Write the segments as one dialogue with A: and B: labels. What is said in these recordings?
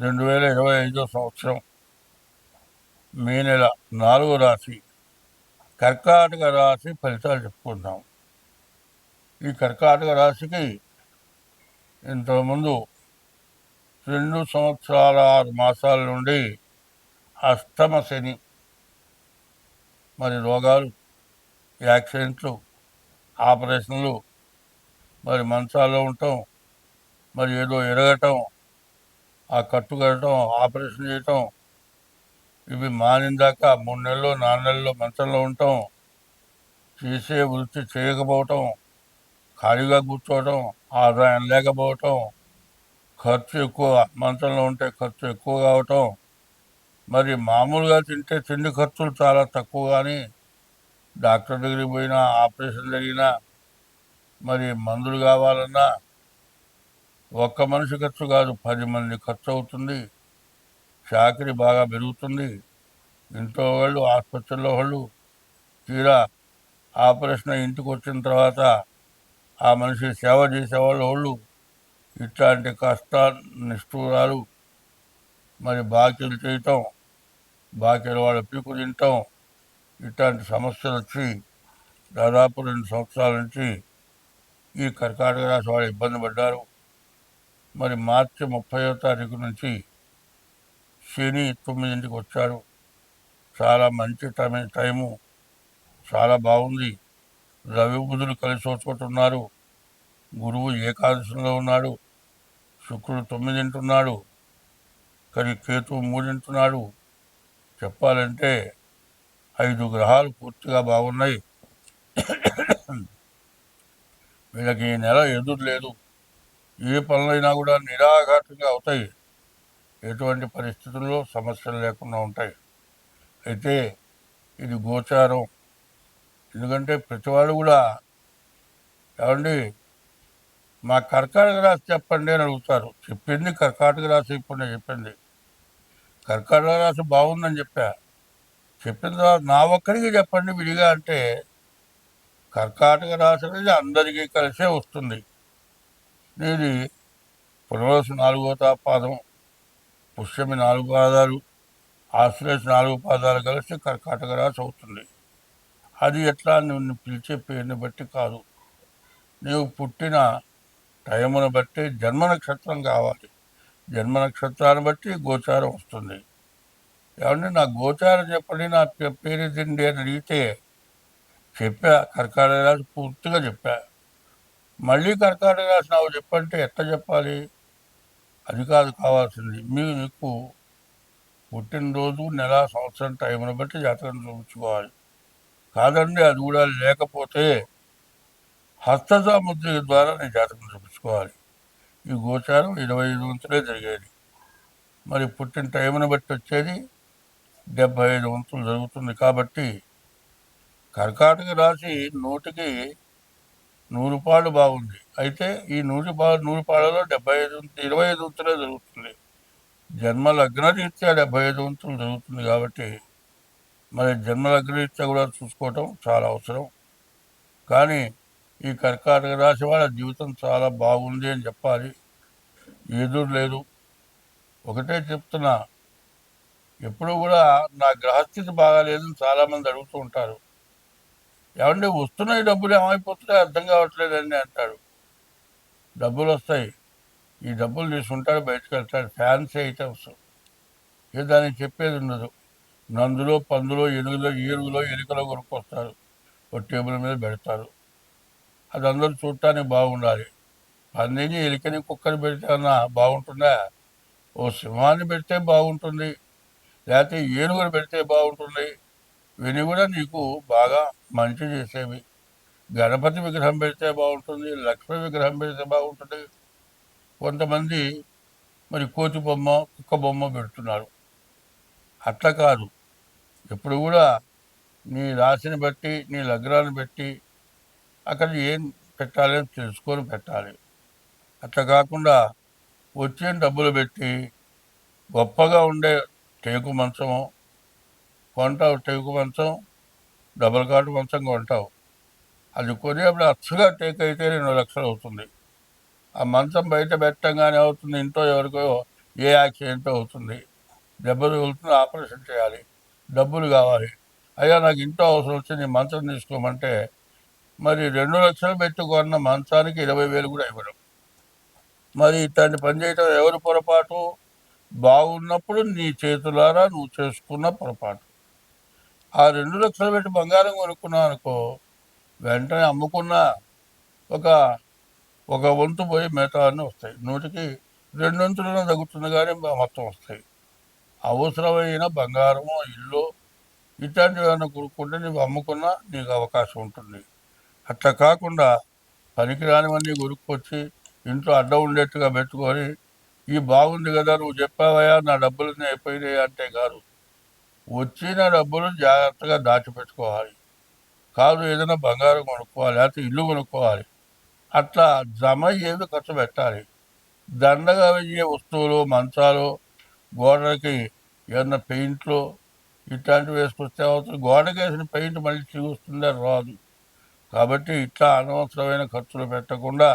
A: రెండు వేల ఇరవై ఐదో సంవత్సరం మే నెల నాలుగో రాశి కర్కాటక రాశి ఫలితాలు చెప్పుకుందాం. ఈ కర్కాటక రాశికి ఇంతకుముందు రెండు సంవత్సరాల ఆరు మాసాల నుండి అష్టమ శని మరి రోగాలు యాక్సిడెంట్లు ఆపరేషన్లు మరి మంచాల్లో ఉండటం మరి ఏదో ఎరగటం ఆ కట్టు కట్టడం ఆపరేషన్ చేయటం ఇవి మానిందాక మూడు నెలలు నాలుగు నెలలు మంచంలో ఉండటం చేసే వృత్తి చేయకపోవటం ఖాళీగా కూర్చోవటం ఆదాయం లేకపోవటం ఖర్చు ఎక్కువ మంచంలో ఉంటే ఖర్చు ఎక్కువ కావటం. మరి మామూలుగా తింటే తిండి ఖర్చులు చాలా తక్కువ కానీ డాక్టర్ దగ్గరికి పోయినా ఆపరేషన్ జరిగినా మరి మందులు కావాలన్నా ఒక్క మనిషి ఖర్చు కాదు. పది మంది ఖర్చు అవుతుంది చాకరీ బాగా పెరుగుతుంది. ఇంట్లో వాళ్ళు ఆసుపత్రిలో వాళ్ళు తీరా ఆపరేషన్ ఇంటికి వచ్చిన తర్వాత ఆ మనిషి సేవ చేసేవాళ్ళు వాళ్ళు ఇట్లాంటి కష్ట నిష్ఠూరాలు మరి బాకీలు చేయటం బాకీల వాళ్ళ పీకు తింటాం ఇట్లాంటి సమస్యలు వచ్చి దాదాపు రెండు సంవత్సరాల నుంచి ఈ కర్కాటక రాశి వాళ్ళు ఇబ్బంది పడ్డారు. మరి మార్చి ముప్పయో తారీఖు నుంచి శని తొమ్మిదింటికి వచ్చారు చాలా మంచి టైం టైము. చాలా బాగుంది. రవి బుధులు కలిసి వచ్చుకుంటున్నారు గురువు ఏకాదశంలో ఉన్నాడు. శుక్రుడు తొమ్మిదింటున్నాడు. కానీ కేతువు మూడింటున్నాడు. చెప్పాలంటే ఐదు గ్రహాలు పూర్తిగా బాగున్నాయి. వీళ్ళకి ఈ నెల ఎదురు లేదు. ఏ పనులైనా కూడా నిరాఘాటంగా అవుతాయి. ఎటువంటి పరిస్థితుల్లో సమస్యలు లేకుండా ఉంటాయి. అయితే ఇది గోచారం. ఎందుకంటే ప్రతివాడు కూడా ఏమండి మా కర్కాటక రాశి చెప్పండి అని అడుగుతారు. చెప్పింది కర్కాటక రాశి ఇప్పుడు చెప్పింది. కర్కాటక రాశి బాగుందని చెప్పా. చెప్పిన తర్వాత నా ఒక్కరికి చెప్పండి విడిగా అంటే కర్కాటక రాశి అనేది అందరికీ కలిసే వస్తుంది. ఇది పునరోసు నాలుగో పాదం పుష్యమి నాలుగు పాదాలు ఆశ్లేష నాలుగు పాదాలు కలిసి కర్కాటక రాశి అవుతుంది. అది ఎట్లా నిన్ను పిలిచే పేరుని బట్టి కాదు. నీవు పుట్టిన టైమును బట్టి జన్మ నక్షత్రం కావాలి. జన్మ నక్షత్రాన్ని బట్టి గోచారం వస్తుంది. ఏమంటే నా గోచారం చెప్పండి నా పే- పేరు తిండి అని అడిగితే చెప్పా కర్కాటక రాశి పూర్తిగా చెప్పా. మళ్ళీ కర్కాటక రాశి నాకు చెప్పంటే ఎట్లా చెప్పాలి? అది కాదు కావాల్సింది. మీకు నీకు పుట్టినరోజు నెల సంవత్సరం టైంను బట్టి జాతకం చూపించుకోవాలి. కాదండి అది కూడా లేకపోతే హస్తసాముద్రిక ద్వారా నేను జాతకం చూపించుకోవాలి. ఈ గోచారం ఇరవై ఐదు వంతులే జరిగేది. మరి పుట్టిన టైంను బట్టి వచ్చేది డెబ్బై ఐదు వంతులు జరుగుతుంది కాబట్టి కర్కాటక రాశి నూటికి నూరు పాళ్ళు బాగుంది. అయితే ఈ నూరు పా నూరు పాళ్ళలో డెబ్బై ఐదు ఇరవై ఐదు వంతులే జరుగుతుంది. జన్మ లగ్నరీత్యా డెబ్బై ఐదు వంతులు జరుగుతుంది కాబట్టి మరి జన్మ లగ్నరీత్యా కూడా చూసుకోవటం చాలా అవసరం. కానీ ఈ కర్కాటక రాశి వాళ్ళ జీవితం చాలా బాగుంది అని చెప్పాలి. ఎదురు లేదు. ఒకటే చెప్తున్నా ఎప్పుడు కూడా నా గ్రహస్థితి బాగాలేదని చాలామంది అడుగుతూ ఉంటారు. ఏమంటే వస్తున్నాయి డబ్బులు ఏమైపోతున్నాయి? అర్థం కావట్లేదండి అంటాడు డబ్బులు వస్తాయి ఈ డబ్బులు తీసుకుంటాడు బయటకు వెళ్తాడు ఫ్యాన్సీ ఐటమ్స్ ఏ దానికి చెప్పేది ఉండదు. నందులో పందులో ఎనుగులో ఏరుగులో ఎలుకలో కొనుక్కొస్తారు. ఒక టేబుల్ మీద పెడతారు. అది అందరూ చూడటానికి బాగుండాలి. పందిని ఎలికని కుక్కని పెడితే అన్నా బాగుంటుందా? ఓ సింహాన్ని పెడితే బాగుంటుంది. లేకపోతే ఏనుగుని పెడితే బాగుంటుంది. ఇవి కూడా నీకు బాగా మంచి చేసేవి. గణపతి విగ్రహం పెడితే బాగుంటుంది లక్ష్మీ విగ్రహం పెడితే బాగుంటుంది. కొంతమంది మరి కోతి బొమ్మ కుక్క బొమ్మ పెడుతున్నారు. అట్లా కాదు. ఎప్పుడు కూడా నీ రాశిని బట్టి నీ లగ్నాన్ని బట్టి అక్కడ ఏం పెట్టాలి అని తెలుసుకొని పెట్టాలి. అట్లా కాకుండా వచ్చే డబ్బులు పెట్టి గొప్పగా ఉండే టేకు మంచము కొంటావు టేకు మంచం డబుల్ కాటు మంచం కొంటావు. అది కొనేప్పుడు అచ్చగా టేక్ అయితే రెండు లక్షలు అవుతుంది. ఆ మంచం బయట పెట్టంగానే అవుతుంది ఇంట్లో ఎవరికో ఏ యాక్సిడెంట్ అవుతుంది. దెబ్బ తగులుతుంది ఆపరేషన్ చేయాలి డబ్బులు కావాలి. అయ్యా నాకు ఇంట్లో అవసరం వచ్చి నీ మంచం తీసుకోమంటే మరి రెండు లక్షలు పెట్టుకున్న మంచానికి ఇరవై వేలు కూడా ఇవ్వడం మరి ఇట్లాంటి పని చేయటం ఎవరి పొరపాటు? బాగున్నప్పుడు నీ చేతులారా నువ్వు చేసుకున్న పొరపాటు. ఆ రెండు లక్షలు పెట్టి బంగారం కొనుక్కున్నాం అనుకో వెంటనే అమ్ముకున్న ఒక ఒక వంతు పోయి మిగతా అన్నీ వస్తాయి. నూటికి రెండొంతులను తగ్గుతుంది కానీ మొత్తం వస్తాయి. అవసరమైన బంగారము ఇల్లు ఇట్లాంటివి ఏమైనా కొనుక్కుంటే నువ్వు అమ్ముకున్నా నీకు అవకాశం ఉంటుంది. అట్లా కాకుండా పనికిరానివన్నీ కొనుక్కొచ్చి ఇంట్లో అడ్డం ఉండేట్టుగా పెట్టుకొని ఈ బాగుంది కదా నువ్వు చెప్పావయ్యా నా డబ్బులన్నీ అయిపోయినాయి అంటే కాదు. వచ్చిన డబ్బులు జాగ్రత్తగా దాచిపెట్టుకోవాలి. కాదు ఏదైనా బంగారం కొనుక్కోవాలి లేకపోతే ఇల్లు కొనుక్కోవాలి. అట్లా జమ ఏవి ఖర్చు పెట్టాలి. దండగా వెయ్యే వస్తువులు మంచాలు గోడలకి ఏదన్నా పెయింట్లు ఇట్లాంటివి వేసుకొస్తే అవుతుంది గోడకి వేసిన పెయింట్ మళ్ళీ చూస్తుందా రాదు. కాబట్టి ఇట్లా అనవసరమైన ఖర్చులు పెట్టకుండా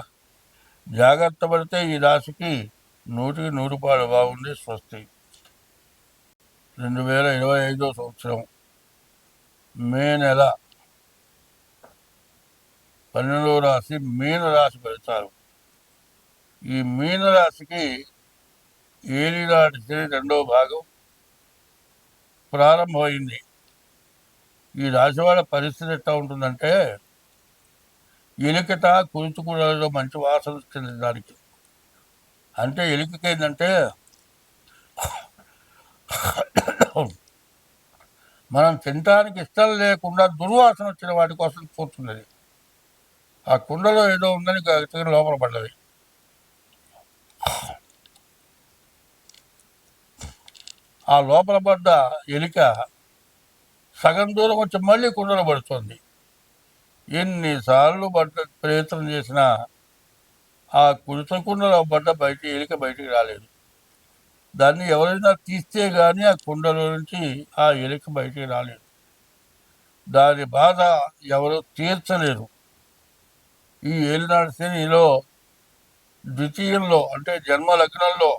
A: జాగ్రత్త పడితే ఈ రాశికి నూటికి నూరు రూపాయలు బాగుంది స్వస్తి. రెండు వేల ఇరవై ఐదో సంవత్సరం మే నెల పన్నెండవ రాశి మీన రాశి పెడతారు ఈ మీన రాశికి ఏలినాటి శని రెండవ భాగం ప్రారంభమైంది. ఈ రాశి వాళ్ళ పరిస్థితి ఎట్లా ఉంటుందంటే ఎలికట కురుచుకులలో మంచి వాసన చెందడానికి దానికి. అంటే ఎలికకి ఏంటంటే మనం తినడానికి ఇష్టం లేకుండా దుర్వాసన వచ్చిన వాటి కోసం కూర్చున్నది. ఆ కుండలో ఏదో ఉందని గట్టిగా లోపల పడ్డది. ఆ లోపల పడ్డ ఎలిక సగం దూరం వచ్చి మళ్ళీ కుండలో పడుతుంది. ఎన్నిసార్లు పడ్డ ప్రయత్నం చేసినా ఆ కుడిత కుండలో పడ్డ బయట ఎలిక బయటికి రాలేదు. దాన్ని ఎవరైనా తీస్తే కానీ ఆ కుండలో నుంచి ఆ ఎలిక బయటికి రాలేదు. దాని బాధ ఎవరు తీర్చలేరు. ఈ ఏలినాడు శనిలో ద్వితీయంలో అంటే జన్మ లగ్నంలో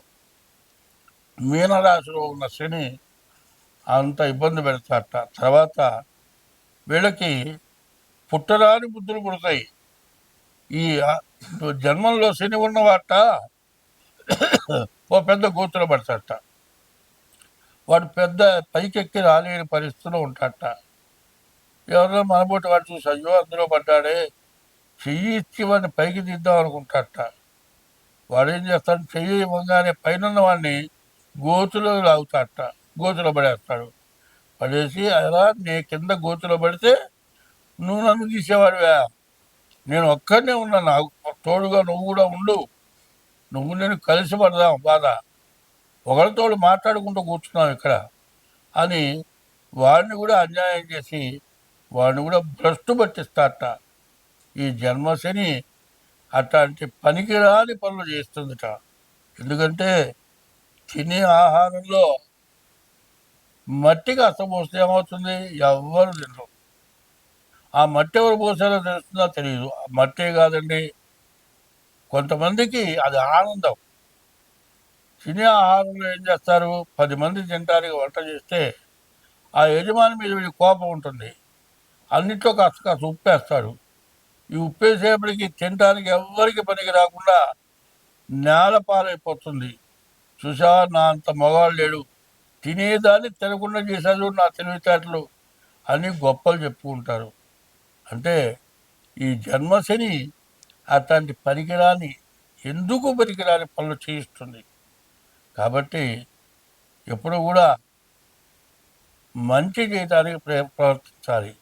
A: మీనరాశిలో ఉన్న శని అంత ఇబ్బంది పెడతాట తర్వాత వీళ్ళకి పుట్టరాని బుద్ధులు పుడతాయి. ఈ జన్మంలో శని ఉన్నవాట ఓ పెద్ద గోతులు పడతాట వాడు పెద్ద పైకెక్కి రాలేని పరిస్థితిలో ఉంటాడట ఎవరో మనబోటి వాడు చూసి అయ్యో అందులో పడ్డాడే. చెయ్యి ఇచ్చి వాడిని పైకి తీద్దాం అనుకుంటాడట వాడు ఏం చేస్తాడు? చెయ్యి ఇవ్వగానే పైన వాడిని గోతులో లాగుతాడట గోతులో పడేస్తాడు. పడేసి అలా నీ కింద గోతులో పడితే నువ్వు నన్ను తీసేవాడివా. నేను ఒక్కడనే ఉన్నా నాకు తోడుగా నువ్వు కూడా ఉండు. నువ్వు నేను కలిసి పడదాం బాధ. ఒకరితో మాట్లాడుకుంటూ కూర్చున్నాం ఇక్కడ అని వాడిని కూడా అన్యాయం చేసి వాడిని కూడా భ్రష్టు పట్టిస్తారట. ఈ జన్మశని అట్లాంటి పనికిరాని పనులు చేస్తుందిట. ఎందుకంటే తినే ఆహారంలో మట్టికి అసపోస్తే ఏమవుతుంది? ఎవ్వరు తినరు. ఆ మట్టి ఎవరు పోసారో తెలుస్తుందో? తెలియదు ఆ మట్టే కాదండి. కొంతమందికి అది ఆనందం. తినే ఆహారంలో ఏం చేస్తారు? పది మంది తినడానికి వంట చేస్తే ఆ యజమాని మీద వీడి కోపం ఉంటుంది. అన్నిట్లో కాస్త కాస్త ఉప్పేస్తాడు ఈ ఉప్పేసేపటికి తినడానికి ఎవ్వరికి పనికి రాకుండా నేల పాలైపోతుంది. చూసా నా అంత మగవాళ్ళు లేడు. తినేదాన్ని తినకుండా చేశాడు నా తెలివితేటలు అని గొప్పలు చెప్పుకుంటారు. అంటే ఈ జన్మశని అట్లాంటి పనికిరాని ఎందుకు పనికిరాని పనులు చేయిస్తుంది? కాబట్టి ఎప్పుడు కూడా మంచి చేయడానికి ప్రవర్తించాలి.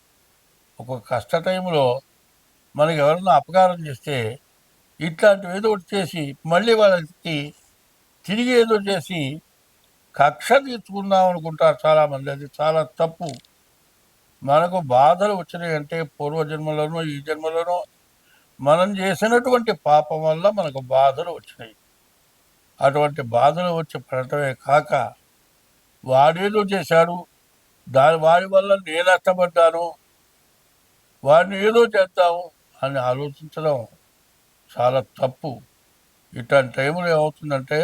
A: ఒక కష్ట టైంలో మనకి ఎవరైనా అపకారం చేస్తే ఇట్లాంటివి ఏదో ఒకటి చేసి మళ్ళీ వాళ్ళకి తిరిగి ఏదో చేసి కక్ష తీర్చుకుందాం అనుకుంటారు చాలామంది. అది చాలా తప్పు. మనకు బాధలు వచ్చినాయి అంటే పూర్వజన్మలోనో ఈ జన్మలోనో మనం చేసినటువంటి పాపం వల్ల మనకు బాధలు వచ్చినాయి. అటువంటి బాధలు వచ్చి పడటమే కాక వాడేదో చేశాడు దాని వారి వల్ల నేను నష్టపడ్డాను వాడిని ఏదో చేద్దాము అని ఆలోచించడం చాలా తప్పు. ఇట్లాంటి టైంలో ఏమవుతుందంటే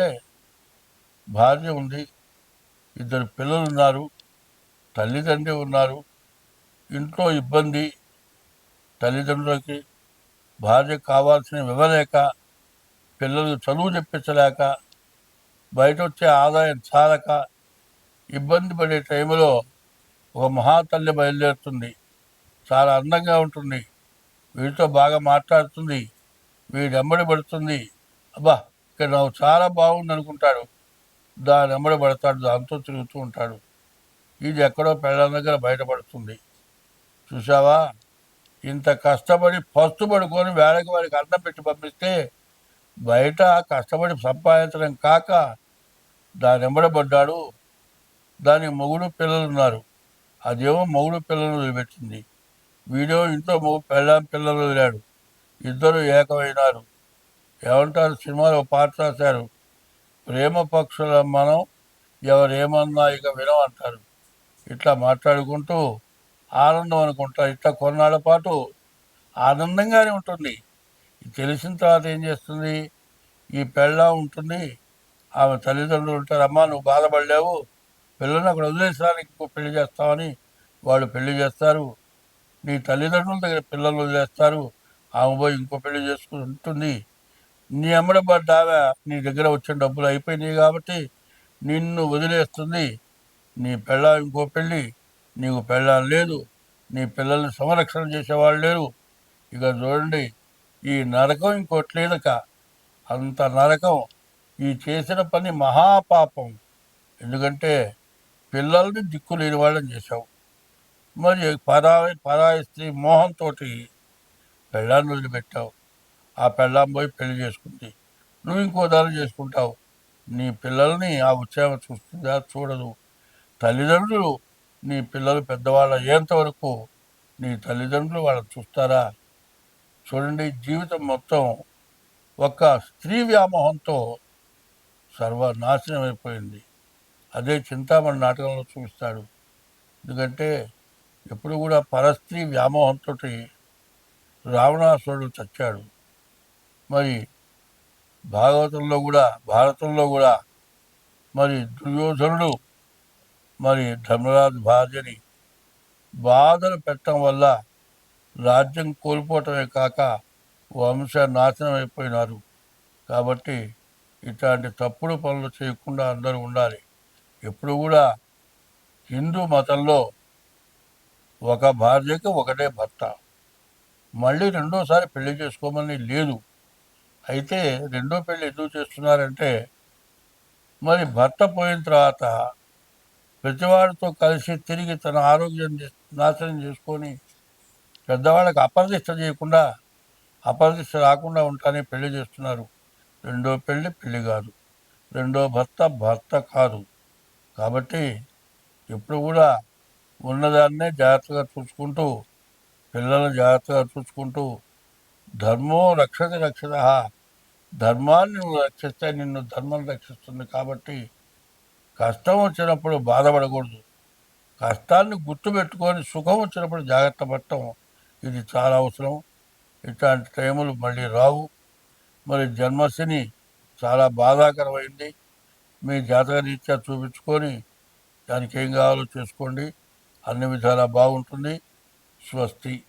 A: భార్య ఉంది ఇద్దరు పిల్లలు ఉన్నారు తల్లిదండ్రి ఉన్నారు ఇంట్లో ఇబ్బంది తల్లిదండ్రులకి భార్య కావాల్సినవి ఇవ్వలేక పిల్లలకు చదువు చెప్పించలేక బయట వచ్చే ఆదాయం చాలక ఇబ్బంది పడే టైంలో ఒక మహాతల్లి బయలుదేరుతుంది. చాలా అందంగా ఉంటుంది. వీడితో బాగా మాట్లాడుతుంది. వీడి ఎమ్మడి పడుతుంది. అబ్బా ఇక్కడ నాకు చాలా బాగుంది అనుకుంటాడు దాని ఎమ్మడి పడతాడు. దాంతో తిరుగుతూ ఉంటాడు. ఇది ఎక్కడో పెళ్ళ దగ్గర బయటపడుతుంది. చూసావా ఇంత కష్టపడి పస్తు పడుకొని వేళకి వాడికి అన్నం పెట్టి పంపిస్తే బయట కష్టపడి సంపాదించడం కాక దాని ఎంబడబడ్డాడు దాని మొగుడు పిల్లలు ఉన్నారు. అదేమో మొగుడు పిల్లలు వదిలిపెట్టింది. వీడియో ఇంట్లో మొగు పెళ్ళాం పిల్లలు వదిలాడు. ఇద్దరు ఏకమైనారు. ఏమంటారు? సినిమాలో పాట రాశారు. ప్రేమ పక్షుల మనం ఎవరేమన్నా ఇక వినమంటారు. ఇట్లా మాట్లాడుకుంటూ ఆనందం అనుకుంటారు ఇట్లా కొన్నాళ్ళ పాటు ఆనందంగానే ఉంటుంది. తెలిసిన తర్వాత ఏం చేస్తుంది? ఈ పెళ్ళ ఉంటుంది. ఆమె తల్లిదండ్రులు ఉంటారు. అమ్మా నువ్వు బాధపడలేవు. పిల్లల్ని అక్కడ వదిలేసానికి ఇంకో పెళ్ళి చేస్తామని వాళ్ళు పెళ్ళి చేస్తారు. నీ తల్లిదండ్రుల దగ్గర పిల్లలు వదిలేస్తారు. ఆమె పోయి ఇంకో పెళ్ళి చేసుకుంటుంది నీ అమ్మడబడ్డ దావా నీ దగ్గర వచ్చిన డబ్బులు అయిపోయినాయి కాబట్టి నిన్ను వదిలేస్తుంది. నీ పెళ్ళ ఇంకో పెళ్ళి నీకు పెళ్ళాలు లేదు నీ పిల్లల్ని సంరక్షణ చేసేవాళ్ళు లేరు. ఇక చూడండి ఈ నరకం ఇంకోటి లేదక అంత నరకం ఈ చేసిన పని మహాపాపం. ఎందుకంటే పిల్లల్ని దిక్కు లేని వాళ్ళని చేశావు. మరి పరాయి పరాయి స్త్రీ మోహంతో పెళ్ళాన్ని వదిలిపెట్టావు. ఆ పెళ్ళాం పోయి పెళ్ళి చేసుకుంది. నువ్వు ఇంకో దాన్ని చేసుకుంటావు. నీ పిల్లల్ని ఆ ఉత్సాహం చూస్తుందా చూడదు. తల్లిదండ్రులు నీ పిల్లలు పెద్దవాళ్ళు అయ్యేంతవరకు నీ తల్లిదండ్రులు వాళ్ళని చూస్తారా? చూడండి జీవితం మొత్తం ఒక స్త్రీ వ్యామోహంతో సర్వనాశనం అయిపోయింది అదే చింతామణి నాటకంలో చూపిస్తాడు. ఎందుకంటే ఎప్పుడు కూడా పరస్త్రీ వ్యామోహంతో రావణాసురుడు చచ్చాడు. మరి భాగవతంలో కూడా భారతంలో కూడా మరి దుర్యోధనుడు మరి ధర్మరాజు భార్యని బాధలు పెట్టడం వల్ల రాజ్యం కోల్పోవటమే కాక వంశ నాశనం అయిపోయినారు. కాబట్టి ఇట్లాంటి తప్పుడు పనులు చేయకుండా అందరూ ఉండాలి. ఎప్పుడు కూడా హిందూ మతంలో ఒక భార్యకి ఒకటే భర్త. మళ్ళీ రెండోసారి పెళ్ళి చేసుకోమని లేదు. అయితే రెండో పెళ్ళి ఎందుకు చేస్తున్నారంటే మరి భర్త పోయిన తర్వాత ప్రతివాడితో కలిసి తిరిగి తన ఆరోగ్యం చే- నాశనం చేసుకొని పెద్దవాళ్ళకి అపరదిష్ట చేయకుండా అపరదిష్ట రాకుండా ఉంటానే పెళ్ళి చేస్తున్నారు. రెండో పెళ్ళి పెళ్ళి కాదు. రెండో భర్త భర్త కాదు. కాబట్టి ఎప్పుడు కూడా ఉన్నదాన్నే జాగ్రత్తగా చూసుకుంటూ పిల్లలను జాగ్రత్తగా చూసుకుంటూ ధర్మో రక్షత రక్షత ధర్మాన్ని నువ్వు రక్షిస్తే నిన్ను ధర్మం రక్షిస్తుంది కాబట్టి కష్టం వచ్చినప్పుడు బాధపడకూడదు. కష్టాన్ని గుర్తుపెట్టుకొని సుఖం వచ్చినప్పుడు జాగ్రత్త పడటం ఇది చాలా అవసరం. ఇట్లాంటి టైములు మళ్ళీ రావు. మరి జన్మశని చాలా బాధాకరమైంది. మీ జాతక రీత్యా చూపించుకొని దానికి ఏం కావాలో చేసుకోండి. అన్ని విధాలా బాగుంటుంది. స్వస్తి.